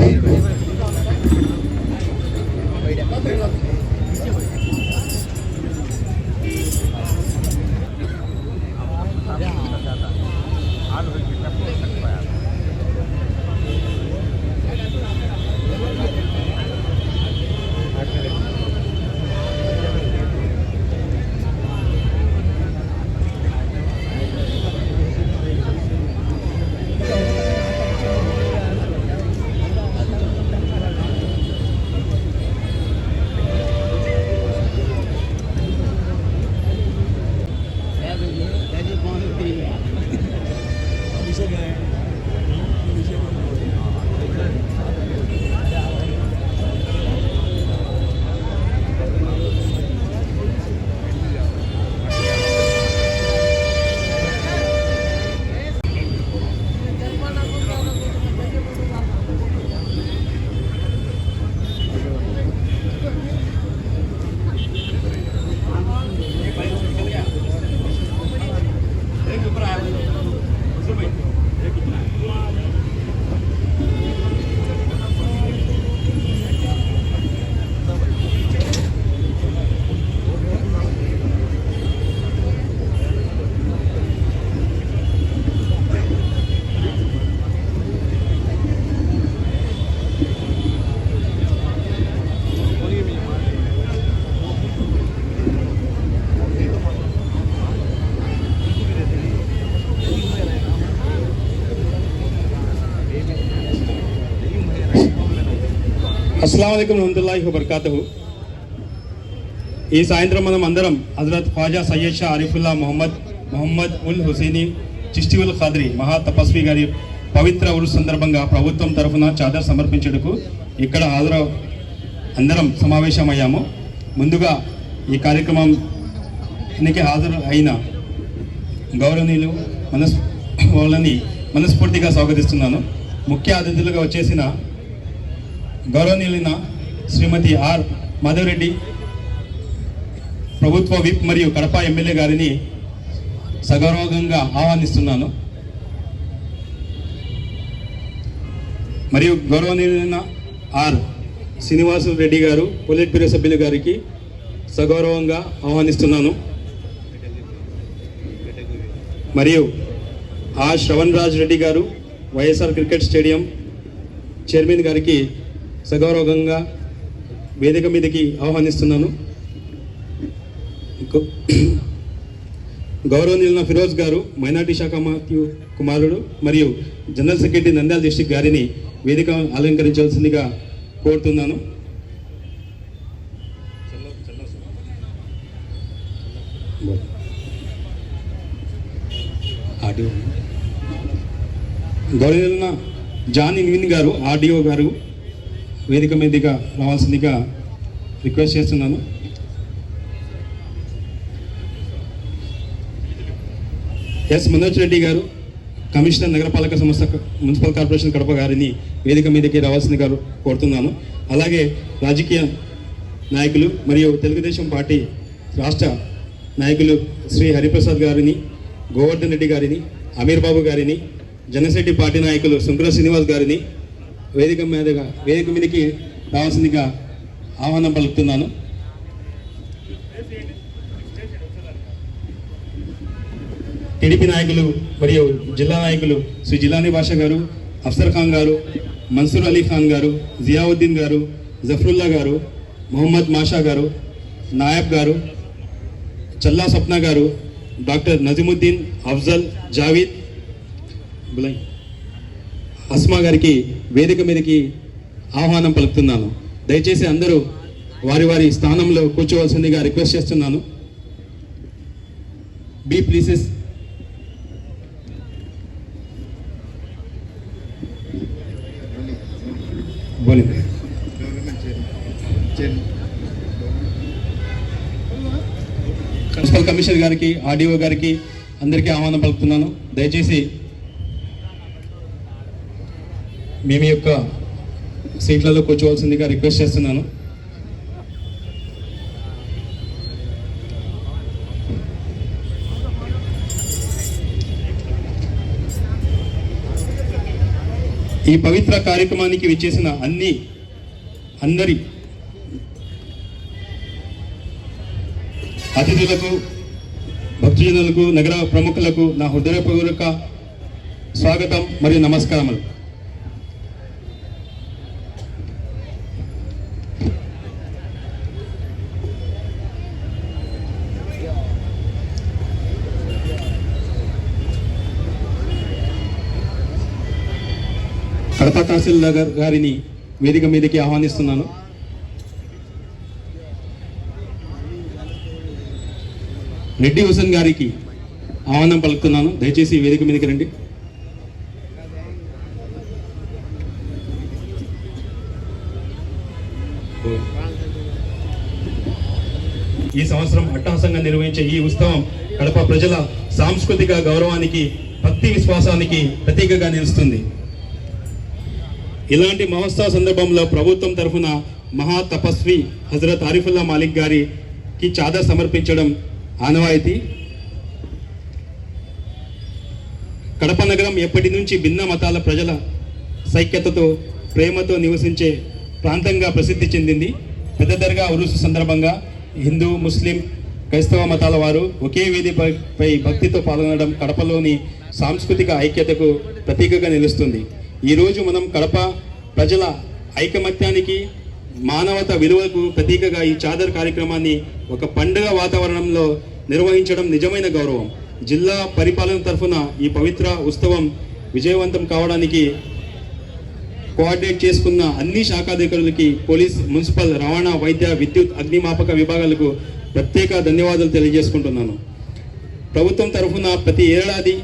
Amen. అస్సలం వరహతుల్లాహి వబర్కాతు ఈ సాయంత్రం మనం అందరం హజరత్ ఖ్వాజా సయ్యద్ షా అరిఫుల్లా మొహమ్మద్ మొహమ్మద్ ఉల్ హుసేని చిష్టి ఉల్ ఖాద్రి మహా తపస్వి గారి పవిత్ర ఉరు సందర్భంగా ప్రభుత్వం తరఫున చాదర్ సమర్పించుటకు ఇక్కడ హాజరు అందరం సమావేశమయ్యాము. ముందుగా ఈ కార్యక్రమానికి హాజరు అయిన గౌరవనీయులు మనస్ వాళ్ళని మనస్ఫూర్తిగా స్వాగతిస్తున్నాను. ముఖ్య అతిథులుగా వచ్చేసిన గౌరవనీయులైన శ్రీమతి ఆర్ మాధవరెడ్డి ప్రభుత్వ విప్ మరియు కడప ఎమ్మెల్యే గారిని సగౌరవంగా ఆహ్వానిస్తున్నాను. మరియు గౌరవనీయులైన ఆర్ శ్రీనివాసు రెడ్డి గారు పొలిట్ బ్యూరో సభ్యులు గారికి సగౌరవంగా ఆహ్వానిస్తున్నాను. మరియు ఆ శ్రవణ్ రాజ్ రెడ్డి గారు వైఎస్ఆర్ క్రికెట్ స్టేడియం చైర్మన్ గారికి సగౌరవంగా వేదిక మీదకి ఆహ్వానిస్తున్నాను. గౌరవనీయులైన ఫిరోజ్ గారు మైనార్టీ శాఖ మాత్యు కుమారుడు మరియు జనరల్ సెక్రటరీ నంద్యాల డిస్టిక్ గారిని వేదిక అలంకరించవలసిందిగా కోరుతున్నాను. గౌరవనీయులైన జాన్ ఇన్విన్ గారు ఆర్డీఓ గారు వేదిక మీదుగా రావాల్సిందిగా రిక్వెస్ట్ చేస్తున్నాను. ఎస్ మనోజ్ రెడ్డి గారు కమిషనర్ నగరపాలక సంస్థ మున్సిపల్ కార్పొరేషన్ కడప గారిని వేదిక మీదకి రావాల్సిందిగా కోరుతున్నాను. అలాగే రాజకీయ నాయకులు మరియు తెలుగుదేశం పార్టీ రాష్ట్ర నాయకులు శ్రీ హరిప్రసాద్ గారిని గోవర్ధన్ రెడ్డి గారిని అమీర్ బాబు గారిని జనశెట్టి పార్టీ నాయకులు శంకర శ్రీనివాస్ గారిని వేదిక మీదగా వేదిక మీదకి రావాల్సిందిగా ఆహ్వానం పలుకుతున్నాను. టీడీపీ నాయకులు మరియు జిల్లా నాయకులు శ్రీ జిల్లాని భాష గారు అఫ్సర్ ఖాన్ గారు మన్సూర్ అలీ ఖాన్ గారు జియావుద్దీన్ గారు జఫరుల్లా గారు మొహమ్మద్ మాషా గారు నాయబ్ గారు చల్లా సప్నా గారు డాక్టర్ నజీముద్దీన్ అఫ్జల్ జావీద్ బులై అస్మా గారికి వేదిక మీదకి ఆహ్వానం పలుకుతున్నాను. దయచేసి అందరూ వారి వారి స్థానంలో కూర్చోవలసిందిగా రిక్వెస్ట్ చేస్తున్నాను. బీ ప్లీసెస్ మున్సిపల్ కమిషనర్ గారికి ఆర్డీఓ గారికి అందరికీ ఆహ్వానం పలుకుతున్నాను. దయచేసి మేము యొక్క సీట్లలో కూర్చోవలసిందిగా రిక్వెస్ట్ చేస్తున్నాను. ఈ పవిత్ర కార్యక్రమానికి విచ్చేసిన అన్ని అందరి అతిథులకు భక్తజనులకు నగర ప్రముఖులకు నా హృదయపూర్వక స్వాగతం మరియు నమస్కారములు. కడప తహసీల్దార్ గారిని వేదిక మీదకి ఆహ్వానిస్తున్నాను. రెడ్డి హుసేన్ గారికి ఆహ్వానం పలుకుతున్నాను. దయచేసి వేదిక మీదకి రండి. ఈ సంవత్సరం అట్టహాసంగా నిర్వహించే ఈ ఉత్సవం కడప ప్రజల సాంస్కృతిక గౌరవానికి భక్తి విశ్వాసానికి ప్రతీకగా నిలుస్తుంది. ఇలాంటి మహోత్సవ సందర్భంలో ప్రభుత్వం తరఫున మహా తపస్వి హజరత్ ఆరిఫుల్లా మాలిక్ గారికి చాదర్ సమర్పించడం ఆనవాయితీ. కడప నగరం ఎప్పటి నుంచి భిన్న మతాల ప్రజల సైక్యతతో ప్రేమతో నివసించే ప్రాంతంగా ప్రసిద్ధి చెందింది. పెద్ద దర్గా ఉరుసు సందర్భంగా హిందూ ముస్లిం క్రైస్తవ మతాల వారు ఒకే వేదికపై భక్తితో పాల్గొనడం కడపలోని సాంస్కృతిక ఐక్యతకు ప్రతీకగా నిలుస్తుంది. ఈరోజు మనం కడప ప్రజల ఐకమత్యానికి మానవత విలువలకు ప్రతీకగా ఈ చాదర్ కార్యక్రమాన్ని ఒక పండుగ వాతావరణంలో నిర్వహించడం నిజమైన గౌరవం. జిల్లా పరిపాలన తరఫున ఈ పవిత్ర ఉత్సవం విజయవంతం కావడానికి కోఆర్డినేట్ చేసుకున్న అన్ని శాఖాధికారులకి పోలీస్ మున్సిపల్ రవాణా వైద్య విద్యుత్ అగ్నిమాపక విభాగాలకు ప్రత్యేక ధన్యవాదాలు తెలియజేసుకుంటున్నాను. ప్రభుత్వం తరఫున ప్రతి ఏడాది